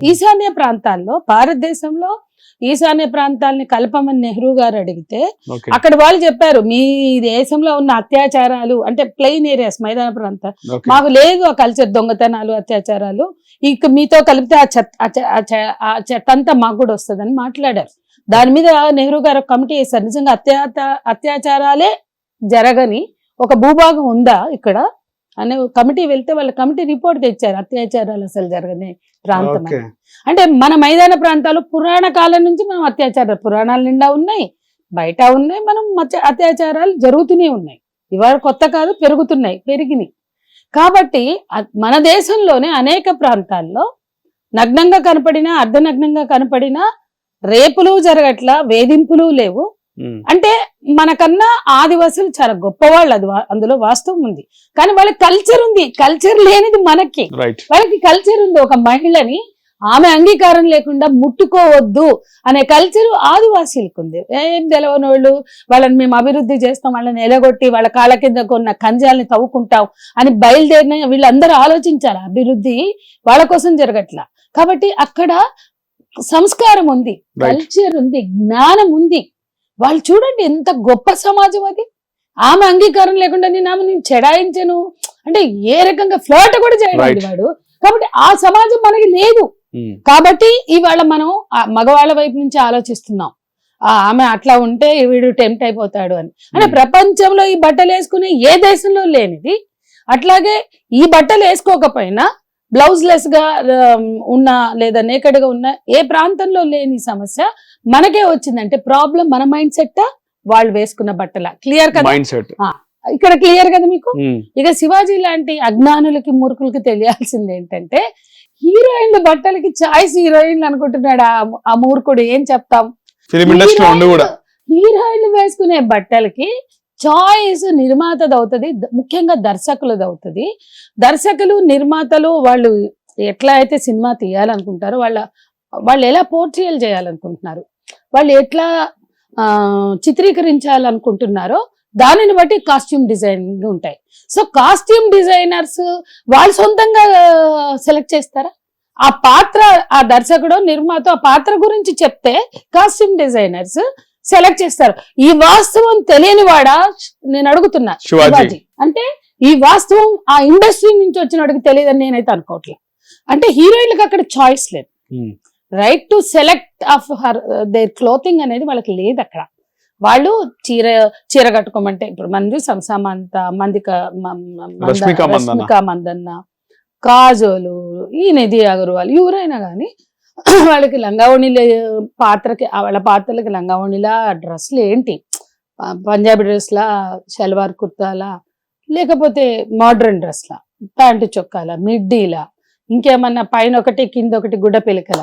ఈశాన్య ప్రాంతాల్లో భారతదేశంలో ఈశాన్య ప్రాంతాలని కలపమని నెహ్రూ గారు అడిగితే అక్కడ వాళ్ళు చెప్పారు మీ దేశంలో ఉన్న అత్యాచారాలు అంటే ప్లెయిన్ ఏరియాస్ మైదాన ప్రాంతం మాకు లేదు ఆ కల్చర్ దొంగతనాలు అత్యాచారాలు. ఇక మీతో కలిపితే ఆ చెత్త ఆ చెత్త అంతా మాకు కూడా వస్తుందని మాట్లాడారు. దాని మీద నెహ్రూ గారు ఒక కమిటీ వేశారు. నిజంగా అత్యాత అత్యాచారాలే జరగని ఒక భూభాగం ఉందా ఇక్కడ? అనే కమిటీ వెళ్తే వాళ్ళ కమిటీ రిపోర్ట్ తెచ్చారు. అత్యాచారాలు అసలు జరగని ప్రాంతం అని. అంటే మన మైదాన ప్రాంతాలు పురాణ కాలం నుంచి మనం అత్యాచారాలు పురాణాల నిండా ఉన్నాయి బయట ఉన్నాయి మనం మత్య- అత్యాచారాలు జరుగుతూనే ఉన్నాయి ఇవాళ కొత్త కాదు పెరుగుతున్నాయి పెరిగినాయి కాబట్టి అ- మన దేశంలోనే అనేక ప్రాంతాల్లో నగ్నంగా కనపడినా అర్ధనగ్నంగా కనపడినా రేపులు జరగట్లా వేధింపులు లేవు. అంటే మనకన్నా ఆదివాసులు చాలా గొప్పవాళ్ళు అది అందులో వాస్తవం ఉంది. కానీ వాళ్ళకి కల్చర్ ఉంది. కల్చర్ లేనిది మనకి. వాళ్ళకి కల్చర్ ఉంది. ఒక మహిళని ఆమె అంగీకారం లేకుండా ముట్టుకోవద్దు అనే కల్చర్ ఆదివాసీలకు ఉంది. ఏం తెలవని వాళ్ళు వాళ్ళని మేము అభివృద్ధి చేస్తాం వాళ్ళని ఎలగొట్టి వాళ్ళ కాళ్ళ కింద కొన్న కంజాలని తవ్వుకుంటాం అని బయలుదేరిన వీళ్ళందరూ ఆలోచించాలి అభివృద్ధి వాళ్ళ కోసం జరగట్లా. కాబట్టి అక్కడ సంస్కారం ఉంది. కల్చర్ ఉంది జ్ఞానం ఉంది. వాళ్ళు చూడండి ఎంత గొప్ప సమాజం అది ఆమె అంగీకారం లేకుండా నేను ఆమె నేను చెడాయించను అంటే ఏ రకంగా ఫ్లాట్ కూడా Right. వాడు కాబట్టి ఆ సమాజం మనకి లేదు ఉమ్. కాబట్టి ఇవాళ మనం మగవాళ్ళ వైపు నుంచి ఆలోచిస్తున్నాం ఆ ఆమె అట్లా ఉంటే వీడు టెంప్ట్ అయిపోతాడు అని అంటే ఉమ్. ప్రపంచంలో ఈ బట్టలు వేసుకునే ఏ దేశంలో లేనిది అట్లాగే ఈ బట్టలు వేసుకోకపోయినా బ్లౌజ్ లెస్గా ఉన్న లేదా నేకెడ్గా ఉన్న ఏ ప్రాంతంలో లేని సమస్య మనకే వచ్చిందంటే ప్రాబ్లం మన మైండ్ సెట్ వాళ్ళు వేసుకున్న బట్టల. క్లియర్ కదా? Mind set. ఇక్కడ క్లియర్ కదా మీకు. ఇక శివాజీ లాంటి అజ్ఞానులకి మూర్ఖులకి తెలియాల్సింది ఏంటంటే హీరోయిన్ల బట్టలకి చాయిస్ హీరోయిన్లు అనుకుంటున్నాడు ఆ- మూర్ఖుడు. ఏం చెప్తాం? హీరోయిన్లు వేసుకునే బట్టలకి చాయిస్ నిర్మాతది అవుతుంది ముఖ్యంగా దర్శకులది అవుతుంది దర్శకులు నిర్మాతలు వాళ్ళు ఎట్లా అయితే సినిమా తీయాలనుకుంటారో వాళ్ళ వాళ్ళు ఎలా పోర్ట్రియల్ చేయాలనుకుంటున్నారు వాళ్ళు ఎట్లా ఆ, చిత్రీకరించాలనుకుంటున్నారో దానిని బట్టి కాస్ట్యూమ్ డిజైనింగ్ ఉంటాయి. సో కాస్ట్యూమ్ డిజైనర్స్ వాళ్ళు సొంతంగా సెలెక్ట్ చేస్తారా? ఆ పాత్ర ఆ దర్శకుడు నిర్మాత ఆ పాత్ర గురించి చెప్తే కాస్ట్యూమ్ డిజైనర్స్ సెలెక్ట్ చేస్తారు. ఈ వాస్తవం తెలియని వాడా? నేను అడుగుతున్నా. శివాజీ. అంటే ఈ వాస్తవం ఆ ఇండస్ట్రీ నుంచి వచ్చిన వాడికి తెలియదని నేనైతే అనుకోవట్లే. అంటే హీరోయిన్లకు అక్కడ చాయిస్ లేదు. Right to select of her their clothing అనేది వాళ్ళకి లేదు అక్కడ. వాళ్ళు చీర చీర కట్టుకోమంటే ఇప్పుడు మంది సంసామంత మందిక మంద-. రష్మిక మందన్న. కాజోలు ఈ నిధి అగర్వాల్ ఎవరైనా కానీ వాళ్ళకి లంగావణిల పాత్రకి వాళ్ళ పాత్రలకి లంగావణిలా డ్రెస్లు ఏంటి? ప- పంజాబీ డ్రెస్లా షల్వార్ కుర్తాలా లేకపోతే మోడ్రన్ డ్రెస్లా ప్యాంటు చొక్కాలా మిడ్డీలా ఇంకేమన్నా పైన ఒకటి కింద ఒకటి గుడ్డ పిలకల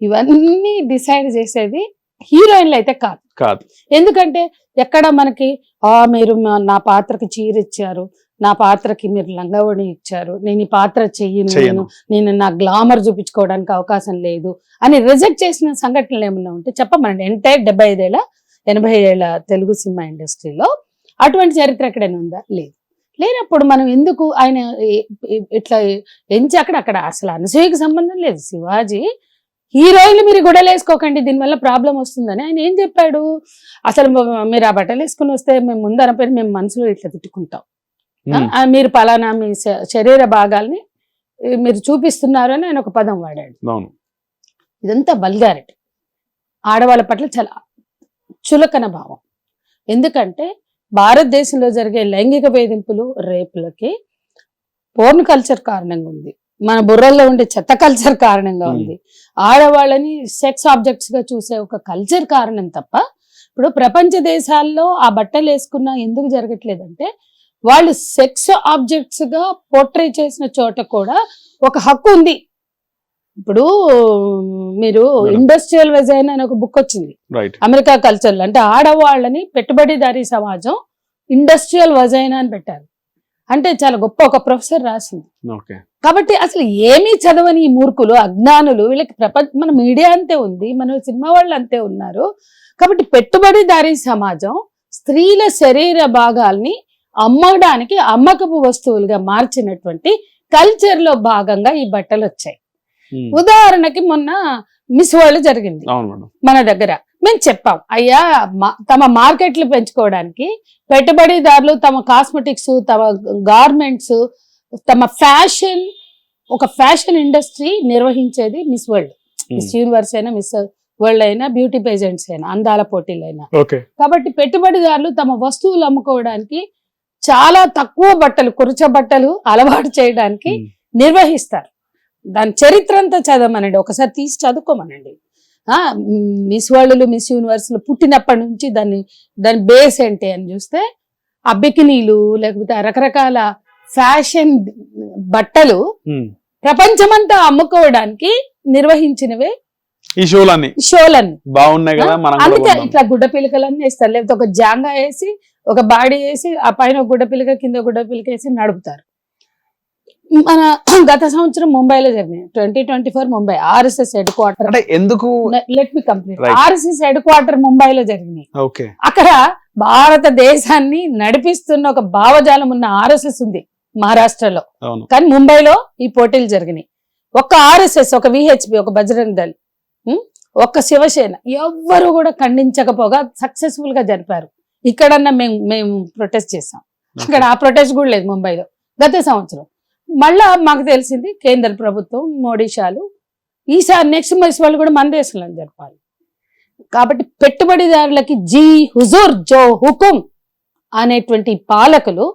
ఇవన్నీ డిసైడ్ చేసేది హీరోయిన్లు అయితే కాదు. కాదు. ఎందుకంటే ఎక్కడ మనకి ఆ మీరు నా పాత్రకి చీర ఇచ్చారు నా పాత్రకి మీరు లంగవణి ఇచ్చారు. నేను ఈ పాత్ర చెయ్యను. నేను నేను నా గ్లామర్ చూపించుకోవడానికి అవకాశం లేదు అని రిజెక్ట్ చేసిన సంఘటనలు ఏమన్నా ఉంటే చెప్పమండి ఎంటైర్ డెబ్బై ఐదేళ్ళ ఎనభై ఏళ్ళ తెలుగు సినిమా ఇండస్ట్రీలో అటువంటి చరిత్ర ఎక్కడైనా ఉందా? లేదు. లేనప్పుడు మనం ఎందుకు ఆయన ఇట్లా ఎంచి అక్కడ అక్కడ అసలు అనసూయకి సంబంధం లేదు. శివాజీ హీరోయిన్లు మీరు గుడలు వేసుకోకండి దీనివల్ల ప్రాబ్లం వస్తుందని ఆయన ఏం చెప్పాడు? అసలు మీరు ఆ బట్టలు వేసుకుని వస్తే మేము ముందు అనపోయి మేము మనసులో ఇట్లా తిట్టుకుంటాం. మీరు పలానా మీ శరీర భాగాల్ని మీరు చూపిస్తున్నారు అని ఆయన ఒక పదం వాడాడు. ఇదంతా వల్గారిటీ. ఆడవాళ్ళ పట్ల చాలా చులకన భావం. ఎందుకంటే భారతదేశంలో జరిగే లైంగిక వేధింపులు రేపులకి పోర్న్ కల్చర్ కారణంగా ఉంది. మన బుర్రల్లో ఉండే చెత్త కల్చర్ కారణంగా. ఉంది. ఆడవాళ్ళని సెక్స్ ఆబ్జెక్ట్స్గా చూసే ఒక కల్చర్ కారణం తప్ప ఇప్పుడు ప్రపంచ దేశాల్లో ఆ బట్టలు వేసుకున్నా ఎందుకు జరగట్లేదంటే వాళ్ళు సెక్స్ ఆబ్జెక్ట్స్గా పోర్ట్రే చేసిన చోట కూడా ఒక హక్కు ఉంది. ఇప్పుడు మీరు. ఇండస్ట్రియల్ వెజైన్ అని ఒక బుక్ వచ్చింది. అమెరికా కల్చర్లో అంటే ఆడవాళ్ళని పెట్టుబడిదారీ సమాజం ఇండస్ట్రియల్ వజైన్ అని పెట్టారు. అంటే చాలా గొప్ప ఒక ప్రొఫెసర్ రాసింది. కాబట్టి అసలు ఏమీ చదవని ఈ మూర్ఖులు అజ్ఞానులు వీళ్ళకి ప్రపంచ మన మీడియా అంతే ఉంది మన సినిమా వాళ్ళు అంతే ఉన్నారు. కాబట్టి పెట్టుబడిదారీ సమాజం స్త్రీల శరీర భాగాల్ని అమ్మడానికి అమ్మకపు వస్తువులుగా మార్చినటువంటి కల్చర్లో భాగంగా ఈ బట్టలు వచ్చాయి. ఉదాహరణకి మొన్న మిస్ వరల్డ్ జరిగింది. మన దగ్గర మేము చెప్పాం అయ్యా తమ మార్కెట్లు పెంచుకోవడానికి పెట్టుబడిదారులు తమ కాస్మెటిక్స్ తమ గార్మెంట్స్ తమ ఫ్యాషన్ ఒక ఫ్యాషన్ ఇండస్ట్రీ నిర్వహించేది మిస్ వరల్డ్. మిస్ యూనివర్స్ అయినా మిస్ వరల్డ్ అయినా బ్యూటీ పేజెంట్స్ అయినా అందాల పోటీలు అయినా ఓకే. కాబట్టి పెట్టుబడిదారులు తమ వస్తువులు అమ్ముకోవడానికి చాలా తక్కువ బట్టలు కురుచ బట్టలు అలవాటు చేయడానికి. నిర్వహిస్తారు దాని చరిత్ర అంతా చదవమనండి ఒకసారి తీసి చదువుకోమనండి ఆ మిస్ వరల్డ్లు మిస్ యూనివర్స్లు పుట్టినప్పటి నుంచి దాన్ని దాని బేస్ ఏంటి అని చూస్తే ఆ బికినీలు లేకపోతే రకరకాల ఫ్యాషన్ బట్టలు. ప్రపంచమంతా అమ్ముకోవడానికి నిర్వహించినవే ఈ షోలన్నీ షోలన్నీ బాగున్నాయి కదా అందుకే. ఇట్లా గుడ్డ పిలకలన్నీ వేస్తారు లేకపోతే ఒక జాంగా వేసి ఒక బాడీ వేసి ఆ పైన ఒక గుడ్డ పిలక కింద గుడ్డ పిలక వేసి నడుపుతారు. మన గత సంవత్సరం ముంబైలో జరిగింది twenty twenty four Mumbai RSS head quarter. ఎందుకు? Let me complete. RSS head quarter ముంబైలో జరిగింది అక్కడ భారతదేశాన్ని నడిపిస్తున్న ఒక భావజాలం ఉన్న ఆర్ఎస్ఎస్ ఉంది మహారాష్ట్రలో. కానీ ముంబైలో ఈ పోటీలు జరిగినాయి. ఒక్క ఆర్ఎస్ఎస్ ఒక విహెచ్పి ఒక బజరంగ్ దళ్? ఒక్క శివసేన ఎవ్వరు కూడా ఖండించకపోగా సక్సెస్ఫుల్గా జరిపారు. ఇక్కడన్నా మేము మేము ప్రొటెస్ట్ చేసాం. ఇక్కడ ఆ ప్రొటెస్ట్ కూడా లేదు ముంబైలో. గత సంవత్సరం. మళ్ళా మాకు తెలిసింది కేంద్ర ప్రభుత్వం మోడీషాలు ఈసారి నెక్స్ట్ మిస్ వాళ్ళు కూడా మన దేశంలో జరపాలి. కాబట్టి పెట్టుబడిదారులకి జీ హుజూర్ జో హుకుం అనేటువంటి పాలకులు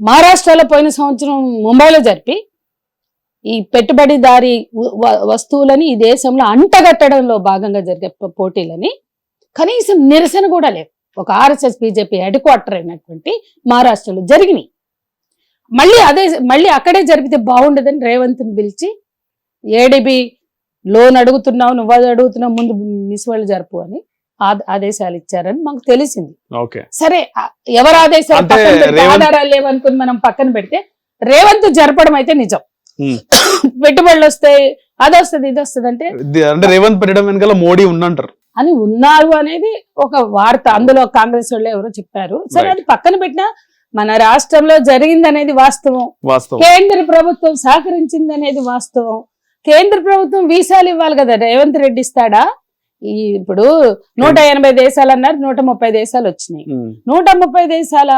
మహారాష్ట్రలో పోయిన సంవత్సరం ముంబైలో జరిపి ఈ పెట్టుబడిదారి వస్తువులని ఈ దేశంలో అంటగట్టడంలో భాగంగా జరిగే పోటీలని కనీసం నిరసన కూడా లేదు ఒక ఆర్ఎస్ఎస్ బీజేపీ హెడ్ క్వార్టర్ అయినటువంటి మహారాష్ట్రలో జరిగినాయి. మళ్ళీ అదే మళ్ళీ అక్కడే జరిపితే బాగుండదని రేవంత్ని పిలిచి ఏడిబి లోన్ అడుగుతున్నావు నువ్వు అది అడుగుతున్నావు ముందు మిస్ వాళ్ళు జరుపు అని ఆదేశాలు ఇచ్చారని మాకు తెలిసింది. సరే ఎవరు ఆదేశాలు ఆధారాలు లేవనుకుని మనం పక్కన పెడితే రేవంత్ జరపడం అయితే నిజం. పెట్టుబడులు వస్తాయి అది వస్తుంది ఇది వస్తుంది అంటే రేవంత్ పెట్టడం వెనకాల మోడీ ఉందంటారు అని ఉన్నారు అనేది ఒక వార్త. అందులో కాంగ్రెస్ వాళ్ళు ఎవరో చెప్పారు. సరే. అది పక్కన పెట్టినా మన రాష్ట్రంలో జరిగింది అనేది వాస్తవం. కేంద్ర ప్రభుత్వం సహకరించింది అనేది వాస్తవం. కేంద్ర ప్రభుత్వం వీసాలు ఇవ్వాలి కదా? రేవంత్ రెడ్డి ఇస్తాడా? ఈ ఇప్పుడు నూట ఎనభై దేశాలు అన్నారు నూట ముప్పై దేశాలు వచ్చినాయి. ఉమ్. నూట ముప్పై దేశాల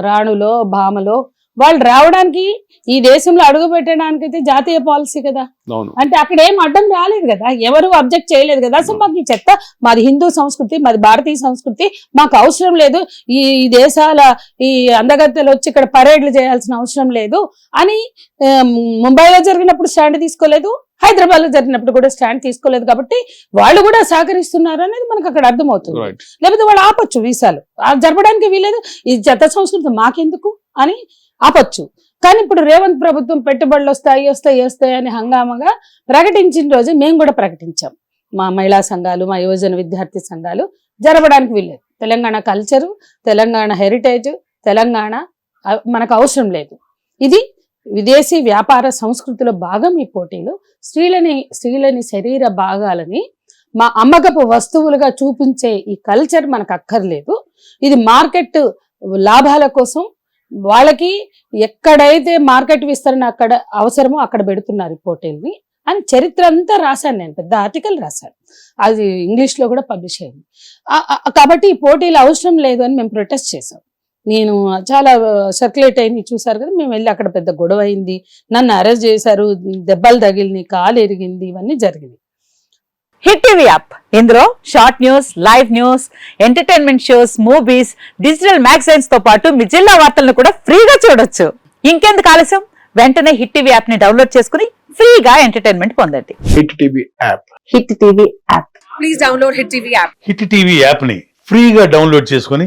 రాణులో భామలో వాళ్ళు రావడానికి ఈ దేశంలో అడుగు పెట్టడానికి అయితే జాతీయ పాలసీ కదా. అంటే అక్కడ ఏం అడ్డం రాలేదు కదా. ఎవరు అబ్జెక్ట్ చేయలేదు కదా. అసలు మాకు ఈ చెత్త మాది హిందూ సంస్కృతి మాది భారతీయ సంస్కృతి మాకు అవసరం లేదు. ఈ ఈ దేశాల ఈ అందగత్తెలు వచ్చి ఇక్కడ పరేడ్లు చేయాల్సిన అవసరం లేదు అని ముంబైలో జరిగినప్పుడు స్టాండ్ తీసుకోలేదు. హైదరాబాద్లో జరిగినప్పుడు కూడా స్టాండ్ తీసుకోలేదు కాబట్టి వాళ్ళు కూడా సహకరిస్తున్నారు అనేది మనకు అక్కడ అర్థమవుతుంది. లేకపోతే వాళ్ళు ఆపొచ్చు వీసాలు. జరపడానికి వీలేదు. ఈ చెత్త సంస్కృతి మాకెందుకు అని ఆపొచ్చు. కానీ ఇప్పుడు రేవంత్ ప్రభుత్వం పెట్టుబడులు వస్తాయి వస్తాయి వస్తాయి అని హంగామగా ప్రకటించిన రోజు మేము కూడా ప్రకటించాం. మా మహిళా సంఘాలు మా యువజన విద్యార్థి సంఘాలు జరపడానికి వీల్లేదు తెలంగాణ కల్చరు తెలంగాణ హెరిటేజ్ తెలంగాణ మనకు అవసరం లేదు. ఇది విదేశీ వ్యాపార సంస్కృతిలో భాగం ఈ పోటీలు. స్త్రీలని స్త్రీలని శరీర భాగాలని మా అమ్మకపు వస్తువులుగా చూపించే ఈ కల్చర్ మనకు అక్కర్లేదు. ఇది మార్కెట్ లాభాల కోసం వాళ్ళకి ఎక్కడైతే మార్కెట్ విస్తరణ అక్కడ అవసరమో అక్కడ పెడుతున్నారు ఈ పోటీల్ని. అని చరిత్ర అంతా రాశాను నేను పెద్ద ఆర్టికల్ రాశాను. అది ఇంగ్లీష్లో కూడా పబ్లిష్ అయింది. కాబట్టి ఈ పోటీలు అవసరం లేదు అని మేము ప్రొటెస్ట్ చేసాం నేను చాలా సర్క్యులేట్ అయింది చూసారు కదా మేము వెళ్ళి అక్కడ పెద్ద గొడవ అయింది. నన్ను అరెస్ట్ చేశారు దెబ్బలు తగిలినాయి కాలు ఎరిగింది ఇవన్నీ జరిగింది హిట్ టీవీ యాప్. ఇందులో short news live news entertainment shows movies digital మ్యాగజైన్స్తో పాటు మీ జిల్లా వార్తలను కూడా ఫ్రీగా చూడొచ్చు. ఇంకెందుకు ఆలస్యం? వెంటనే హిట్ టీవీ యాప్ని డౌన్లోడ్ చేసుకుని ఫ్రీగా ఎంటర్టైన్మెంట్ పొందండి. Hit TV app. Hit TV app. Please download Hit TV app. Hit TV యాప్ని ఫ్రీగా డౌన్లోడ్ చేసుకొని